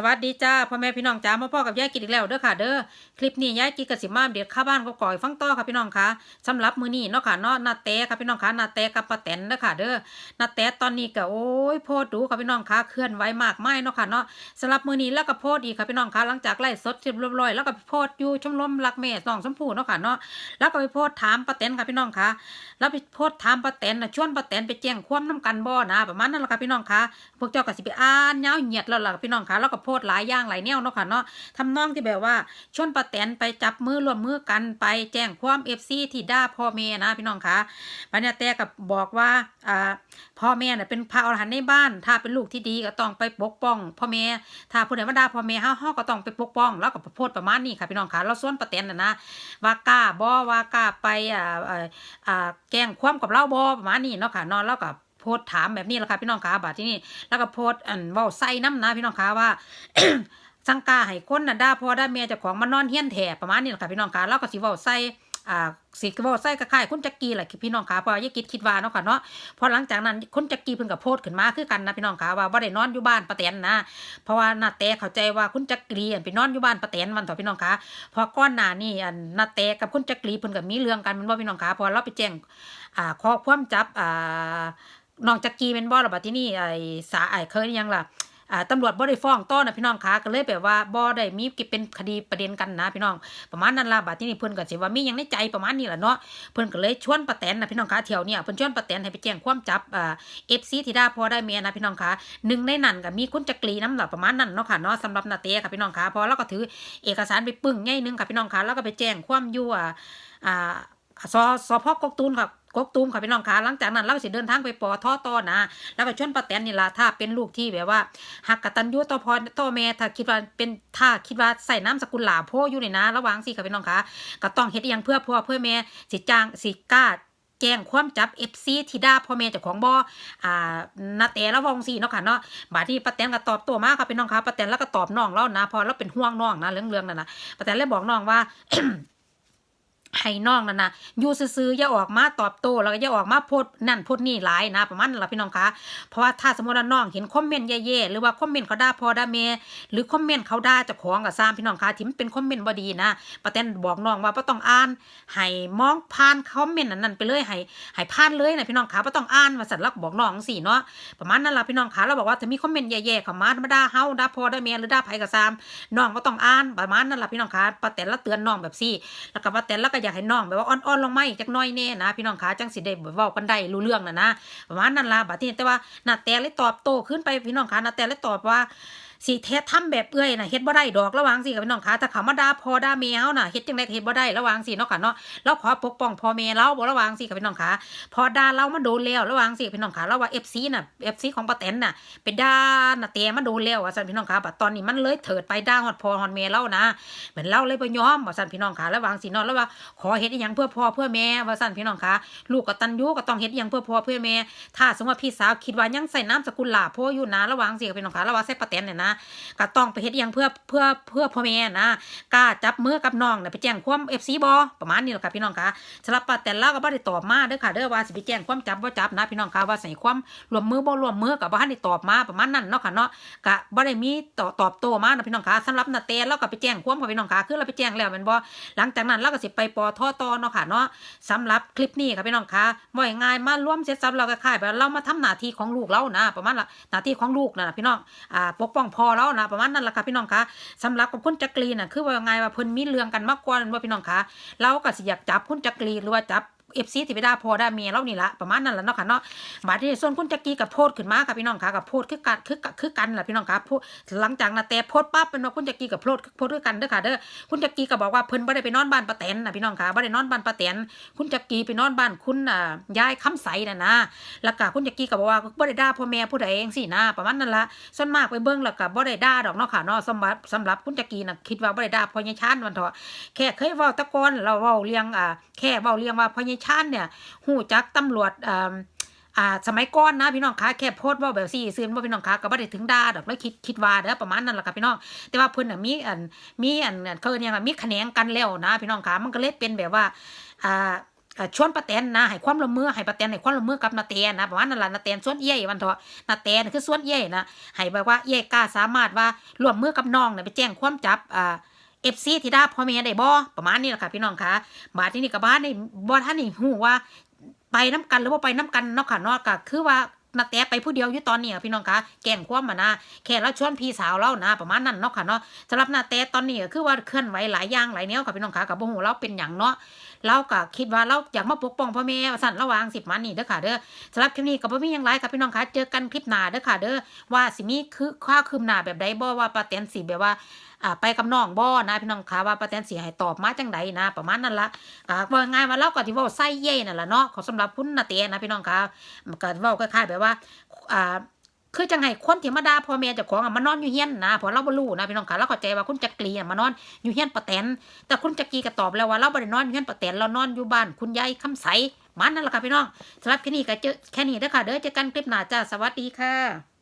สวัสดีจ้าพ่อแม่พี่น้องจ้ามาพ่อกับยายกินอีกแล้วเด้อค่ะเด้อคลิปนี้ยายกินกับสิมาเด็ดข้าบ้านก็ก่อยฟังต่อค่ะพี่น้องค่ะสำหรับมือนี้เนาะค่ะเนาะนาเต้ค่ะพี่น้องค่ะนาเต้กับป้าแตนเด้อค่ะเด้อนาเต้ตอนนี้ก็โอ้ยโพดดูค่ะพี่น้องค่ะเคลื่อนไหวมากมายเนาะค่ะเนาะสำหรับมือนี้แล้วก็โพดอีกค่ะพี่น้องค่ะหลังจากไล่สดเสร็จเรียบร้อยแล้วก็โพดอยู่ชมรมรักแม่น้องชมพูเนาะค่ะเนาะแล้วก็ไปโพดถามป้าแตนค่ะพี่น้องค่ะแล้วไปโพดถามป้าแตนนะชวนป้าแตนไปแจ้งความน้ำกันบ่นะประมาณนั้นแหละค่ะพี่น้องค่ะพวกเจ้าก็สิไปอ่านยาวเหยียดแล้วล่ะพี่น้องค่ะแล้วก็พดหลายอย่างหลายแนวเนาะค่ะเนาะทำนองที่แบบว่าชนป้าแตนไปจับมือร่วมมือกันไปแจ้งความเอฟซีที่ด่าพ่อแม่นะพี่น้องคะบัดเนี้ยแต่ก็บบอกว่าอ่าพ่อแม่น่ะเป็นพระอรหันต์ในบ้าน ถ้าเป็นลูกที่ดีก็ต้องไปปกป้องพ่อแม่ถ้าผู้ใดมาด่าพ่อแม่เฮาเฮาก็ต้องไปปกป้อง แล้วก็โพดประมาณนี้ค่ะพี่น้องคะเราส่วนป้าแตนน่ะนะว่ากล้าบ่ว่ากล้าไปอ่าอ่าแกล้งความกับเราบอประมาณนี้เนาะค่ะนอนแล้วก็ โพสถามแบบนี้แหละค่ะพี่น้องคะบัดที่นี่แล้วก็โพสอันว้าใส่น้ำนะพี่น้องคะว่าสังกาให้คนน่ะด่าพ่อด่าแม่เจ้าของมานอนเฮี้ยนแถประมาณนี้แหละค่ะพี่น้องคะแล้วก็สิว้าใส่อ่าสิเว้าใส่คล้ายคุณจักรีแหละพี่น้องคะเพราะว่ายายกิดคิดว่าเนาะค่ะเนาะพอหลังจากนั้นคุณจักรีเพิ่นก็โพสขึ้นมาคือกันนะพี่น้องคะว่าบ่ได้นอนอยู่บ้านป้าแตนนะเพราะว่านาแต่เข้าใจว่าคุณจักรีอันไปนอนอยู่บ้านป้าแตนวันต่อพี่น้องคะเพอก้อนหน้านี่อันนาแต่กับคุณจักรีเพิ่นก็มีเรื่องกันมันว่าพี่น้องคะพอเราไปแจ้งอ่าขอความจับอ่า น้องจักรีเป็นบ่ล่ะบัดที่นี่ไอ้สาไอ้เคยยังล่ะอ่าตำรวจบ่ได้ฟ้องต้อนะพี่น้องคะก็เลยแบบว่าบ่ได้มีกิเป็นคดีประเด็นกันนะพี่น้องประมาณนั้นล่ะบัดที่นี่เพิ่นก็สิว่ามีหยังในใจประมาณนี้ล่ะเนาะเพิ่นก็เลยชวนป้าแตนนะพี่น้องคะเที่ยวเนี่ยเพิ่นชวนป้าแตนให้ไปแจ้งความจับอ่า FC ที่ได้พอได้เมียนะพี่น้องคะหนึ่งในนั้นก็มีคุณจักรีน้ำหลับประมาณนั้นเนาะค่ะเนาะสำหรับนาเต้ค่ะพี่น้องคะพอเราก็ถือเอกสารไปปึ้งง่ายหนึงค่ะพี่น้องคะแล้วก็ไปแจ้งความอยู่อ่าอ่าสสพกกตูมครับ กกตูมค่ะพี่น้องคะหลังจากนั้นเราก็สิเดินทางไปปอท่อต่อนะแล้วก็ชวนป้าแตนนี่ล่ะถ้าเป็นลูกที่แบบว่าหักกตัญญูต่อพ่อต่อแม่ถ้าคิดว่าเป็นถ้าคิดว่าใส่น้ำสกุลหลาโพอยู่นี่นะ ระหวังสิค่ะพี่น้องคะก็ต้องเฮ็ดอหยังเพื่อพ่อเพื่อแม่สิจ้างสิกล้าแจ้งความจับ FC ที่ด่าพ่อแม่เจ้าของบ่อ่านาแต่ละวงสีเนาะค่ะเนาะบาดที่ป้าแตนก็ตอบตัวมาค่ะพี่น้องคะป้าแตนแล้วก็ตอบน้องแล้วนะ พอเราเป็นห่วงน้องนะเรื่องเรื่องนั่นนะป้าแตนเลยบอกน้องว่า ให้น้องนั่นนะอยู่ซื่อๆอย่าออกมาตอบโต้แล้วก็อย่าออกมาโพดนั่นโพดนี่หลายนะประมาณนั้นละพี่น้องคะเพราะว่าถ้าสมมติว่าน้องเห็นคอมเมนต์แย่ๆหรือว่าคอมเมนต์เขาด่าพ่อด่าแม่หรือคอมเมนต์เขาด่าเจ้าของกับซ้ำพี่น้องคะที่มันเป็นคอมเมนต์บ่ดีนะป้าแตนบอกน้องว่าบ่ต้องอ่านให้มองผ่านคอมเมนต์นั้นไปเลยให้ให้ผ่านเลยนะพี่น้องคะบ่ต้องอ่านว่าสั่นแล้วก็บอกน้องสิเนาะประมาณนั้นละพี่น้องคะเราบอกว่าถ้ามีคอมเมนต์แย่ๆเขามาธรรมดาเฮาด่าพ่อด่าแม่หรือด่าไผก็ซ้ำน้องก็ต้องอ่านประมาณนั้นละพี่น้องคะป้าแตนละเตือนน้องแบบซี่แล้วก็ว่าแต่แล้วกอยากให้น้องแบบว่าอ่อนๆลงไหมจักน้อยแน่นะพี่น้องขาจังสิได้แบบเว้ากันได้รู้เรื่องนะนะประมาณนั้นล่ะบัดนี้แต่ว่านาแต่เลยตอบโต้ขึ้นไปพี่น้องขานาแต่เลยตอบว่า สิเทศทำแบบเอื้อยน่ะเฮ็ดบ่ได้ดอกระวังสิกับพี่น้องขาถ้าเขามาด่าพ่อด่าแม่เฮาน่ะเฮ็ดจังได๋เฮ็ดบ่ได้ระวังสิเนาะค่ะเนาะเราขอปกป้องพ่อแม่เราบ่ระวังสิกับพี่น้องขาพอด่าเรามาโดนแล้วระวังสิกับพี่น้องขาเราว่า FC น่ะ FC ของป้าแตนน่ะไปด่าน่ะแต่มาโดนแล้วว่าซั่นพี่น้องขาบัดตอนนี้มันเลยเถิดไปด่าฮอดพ่อฮอดแม่เรานะเหมือนเล่าเลยบ่ยอมว่าสั่นพี่น้องค่ะแล้ววางสีนอนแล้วว่าขอเฮ็ดอีหยังเพื่อพ่อเพื่อแม่ว่าสั่นพี่น้องค่ะลูกก็ตันยูก็ต้องเฮ็ดอีหยังเพื่อพ่อเพื่อแม่ถ้าสมมติว่าพี่สาวคิดว่ายังใส่น้ำสกุลหลาพ่ออยู่นะระวังสิกับพี่น้องค่ะระวังใส่ปะแตนเนี่ยนะก็ต้องไปเฮ็ดยังเพื่อเพื่อเพื่อพ่อแม่นะกล้าจับมือกับน้องเนี่ยไปแจ้งความ FC บ่ประมาณนี้แหละค่ะพี่น้องค่ะสำหรับปะแตนเราก็บ่ได้ตอบมาเด้อค่ะเด้อว่าสิไปแจ้งความจับบ่จับนะพี่น้องค่ะว่าใส่ความรวมมือบ่รวมมือก็บ่ทันได้ตอบมาประมาณนั้นเนาะค่ะเนาะก็บ่ได้มีตอบตอบโต้มานะพี่น้องคะสำหรับนาเตเราก็ไปแจ้งความกับพี่น้องคะคือเราไปแจ้งแล้วแม่นบ่หลังจากนั้นเราก็สิไปปอทอตอเนาะค่ะเนาะสำหรับคลิปนี้ค่ะพี่น้องคะบ่ง่ายมาร่วมเสร็จสับเราก็คล้ายแบบเรามาทำหน้าที่ของลูกเรานะ ประมาณละหน้าที่ของลูกนะพี่น้องอ่าปกป้องพอแล้วนะประมาณนั้นละค่ะพี่น้องคะสำหรับกับคุณจักรีน่ะคือว่าไงว่าเพิ่นมีเรื่องกันมากกว่าว่าพี่น้องคะเราก็สิอยากจับคุณจักรีหรือว่าจับ เอฟซีที่ไปด่าพ่อด่าเมียเรานี่ละประมาณนั้นแหละเนาะค่ะเนาะบาดที่ส่วนคุณจักรีกับโพดขึ้นมาค่ะพี่น้องค่ะกับโพดคือกันคือคือกันแหละพี่น้องค่ะพูดหลังจากนั้นแต่โพดปั๊บเป็นว่าคุณจักรีกับโพดโพดด้วยกันเด้อค่ะเด้อคุณจักรีก็บอกว่าเพิ่นบ่ได้ไปนอนบ้านป้าแตนนะพี่น้องค่ะบ่ได้นอนบ้านป้าแตนคุณจักรีไปนอนบ้านคุณอ่ายายคำใสน่ะนะแล้วก็คุณจักรีก็บอกว่าบ่ได้ด่าพ่อแม่ผู้ใดเองสินะประมาณนั้นละส่วนมากไปเบิ่งแล้วก็บ่ได้ด่าดอกเนาะค่ะเนาะสำหรับสำหรับคุณจักรีน่ะคิดว่าบ่ได้ด่าพ่อใหญ่ชานวันเถอะแค่เคยเว้าตะกอนเราเว้าเรื่องอ่าแค่เว้าเรื่องว่าพ่อใหญ่ชานเนี่ยฮู้จักตำรวจอ่าอ่าสมัยก่อนนะพี่น้องคะแค่โพสต์ว่าแบบสี่ซื่นว่าพี่น้องคะก็บ่ได้ถึงดาดอกแล้วคิดคิดว่าเด้อประมาณนั้นแหละค่ะพี่น้องแต่ว่าเพิ่นน่ะมีอันมีอันอันเขาเรียกว่ามีคะแนนกันแล้วนะพี่น้องคะมันก็เลยเป็นแบบว่าอ่าชวนป้าแตนนะให้ความร่วมมือให้ป้าแตนให้ความร่วมมือกับนาแตนนะประมาณนั้นแหละนาแตนชวนเอี้ยวันเถอะนาแตนคือชวนเอี้ยนะให้แบบว่าเอี้ยกล้าสามารถว่าร่วมมือกับน้องเนี่ยไปแจ้งความจับอ่า ฟซีที่ด่าพ่อแม่ได้บ่ประมาณนี้แหละค่ะพี่น้องคะบาดที่นี่กับบ้านนี่บ่ท่านนี่ฮู้ว่า ไปน้ำกันหรือว่าไปน้ำกันเนาะค่ะเนาะก็คือว่านาแตไปผู้เดียวอยู่ตอนนี้อะพี่น้องคะแกล้งความมานะแค่เราชวนพี่สาวเรานะประมาณนั้นเนาะค่ะเนาะสำหรับนาแตตอนนี้ก็คือว่าเคลื่อนไหวหลายอย่างหลายแนวค่ะพี่น้องคะกับบ่ฮู้เราเป็นหยังเนาะเราก็คิดว่าเราอยากมาปกป้องพ่อแม่สั่นระวางสิบมันนี่เด้อค่ะเด้อสำหรับคลิปนี้ก็บ่มียังหลายค่ะพี่น้องคะเจอกันคลิปหน้าเด้อค่ะเด้อว่าสิมีคือข้าคืมหน้าแบบใดบ่ว่าป้าแตนสิแบบว่าอ่าไปกับน้องบ่นะพี่น้องคะว่าป้าแตนเสิให้ตอบมาจังใดนะ ประมาณนั้นละก็ว่าง่ายว่าเราก็ที่ว้าใส่เย่นั่นละเนาะขอสำหรับคุณนาเตนะพี่น้องคะมันก็ว้าคล้ายๆแบบว่าอ่าคือจังไห้คนที่มาด่าพ่อแม่เจ้าของมานอนอยู่เฮียนนะพราะเราบ่รู้นะพี่น้องค่ะเราเข้าใจว่าคุณจักรีมานอนอยู่เฮียนป้าแตนแต่คุณจักรีก็ตอบแล้วว่าเราบ่ได้นอนอยู่เฮียนป้าแตนเรานอนอยู่บ้านคุณยายคำใสมันนั่นแหละค่ะพี่น้องสำหรับแค่นี้ก็เจอแค่นี้เด้อค่ะเด้อเจอกันคลิปหน้าจ้าสวัสดีค่ะ